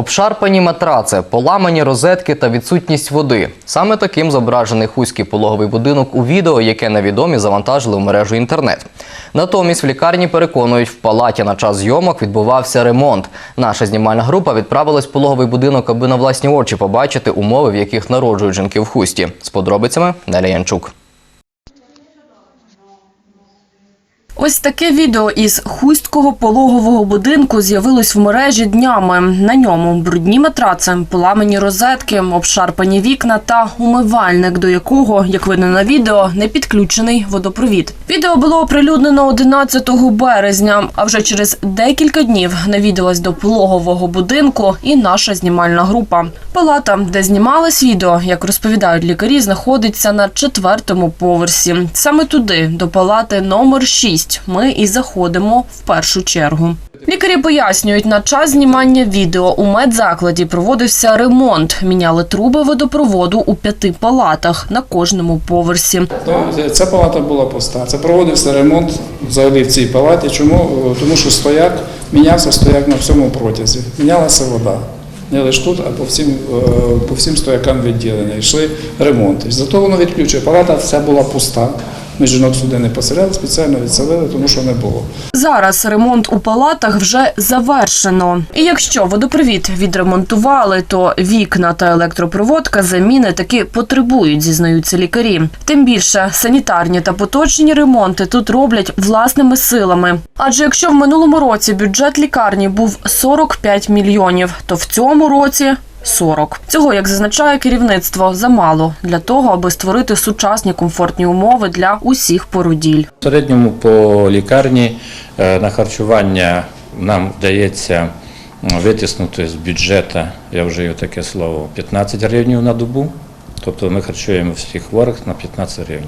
Обшарпані матраци, поламані розетки та відсутність води. Саме таким зображений хуський пологовий будинок у відео, яке невідомі завантажили в мережу інтернет. Натомість в лікарні переконують, в палаті на час зйомок відбувався ремонт. Наша знімальна група відправилась в пологовий будинок, аби на власні очі побачити умови, в яких народжують жінки в хусті. З подробицями Неля Янчук. Ось таке відео із хустського пологового будинку з'явилось в мережі днями. На ньому брудні матраци, поламані розетки, обшарпані вікна та умивальник, до якого, як видно на відео, не підключений водопровід. Відео було оприлюднено 11 березня. А вже через декілька днів навідалась до пологового будинку і наша знімальна група. Палата, де знімалось відео, як розповідають лікарі, знаходиться на четвертому поверсі. Саме туди, до палати номер 6, ми і заходимо в першу чергу. Лікарі пояснюють, на час знімання відео у медзакладі проводився ремонт. Міняли труби водопроводу у п'яти палатах на кожному поверсі. Ця палата була пуста. Це проводився ремонт взагалі в цій палаті. Чому? Тому що стояк мінявся стояк на всьому протязі. Мінялася вода. Не лише тут, а по всім, е, по всім стоякам відділення. Йшли ремонти. Зато воно відключує. Палата вся була пуста. Ми жінок сюди не поселяли, спеціально відселили, тому що не було. Зараз ремонт у палатах вже завершено. І якщо водопровід відремонтували, то вікна та електропроводка заміни таки потребують, зізнаються лікарі. Тим більше санітарні та поточні ремонти тут роблять власними силами. Адже якщо в минулому році бюджет лікарні був 45 мільйонів, то в цьому році 40. Цього, як зазначає керівництво, замало для того, аби створити сучасні комфортні умови для усіх породіль. В середньому по лікарні е, на харчування нам вдається витиснути з бюджету, я вже таке слово, 15 гривень на добу. Тобто ми харчуємо всіх хворих на 15 гривень.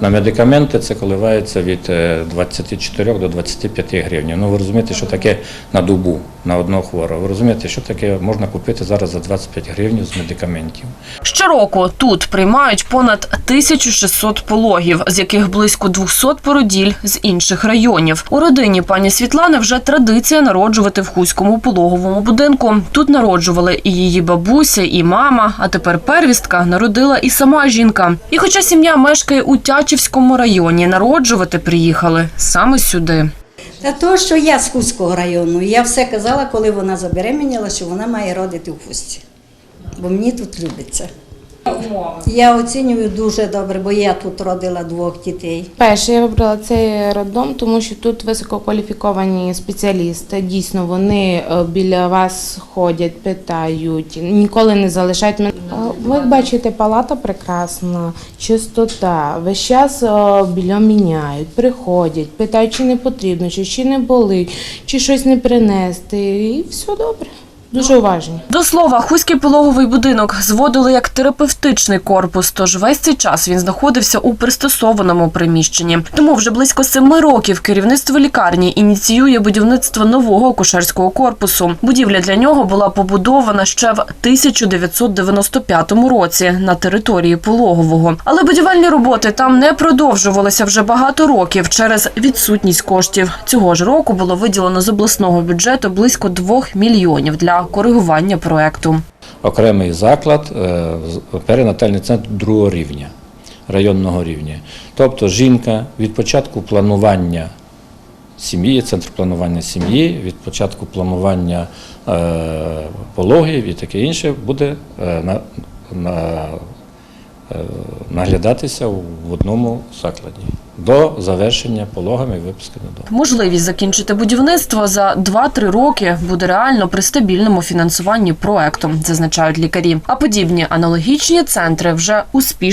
На медикаменти це коливається від е, 24 до 25 гривень. Ну ви розумієте, що таке на добу, на одного хворого. Ви розумієте, що таке можна купити зараз за 25 гривень з медикаментів. Щороку тут приймають понад 1600 пологів, з яких близько 200 породіль з інших районів. У родині пані Світлани вже традиція народжувати в Хуському пологовому будинку. Тут народжували і її бабуся, і мама. А тепер первістка народила і сама жінка. І хоча сім'я мешкає у Тячівському районі, народжувати приїхали саме сюди. Та то, що я з Хуського району, я все казала, коли вона забеременіла, що вона має родити в Хусті. Бо мені тут любиться. Я оцінюю дуже добре, бо я тут родила двох дітей. Перше, я вибрала цей роддом, тому що тут висококваліфіковані спеціалісти. Дійсно, вони е, біля вас ходять, питають, ніколи не залишають мене. Е, Ви бачите, палата прекрасна, чистота. Весь час е, біля міняють, приходять, питають, чи не потрібно, чи, чи не болить, чи щось не принести. І все добре. Дуже уважні. До слова, Хуський пологовий будинок зводили як терапевтичний корпус, тож весь цей час він знаходився у пристосованому приміщенні. Тому вже близько семи років керівництво лікарні ініціює будівництво нового акушерського корпусу. Будівля для нього була побудована ще в 1995 році на території пологового. Але будівельні роботи там не продовжувалися вже багато років через відсутність коштів. Цього ж року було виділено з обласного бюджету близько 2 мільйонів для коригування проекту. окремий заклад, е, перинатальний центр другого рівня, районного рівня. Тобто жінка від початку планування сім'ї, центр планування сім'ї, від початку планування е, пологів і таке інше буде е, на, на, наглядатися в одному закладі до завершення пологами і випуски додому. Можливість закінчити будівництво за 2-3 роки буде реально при стабільному фінансуванні проекту, зазначають лікарі. А подібні аналогічні центри вже успішно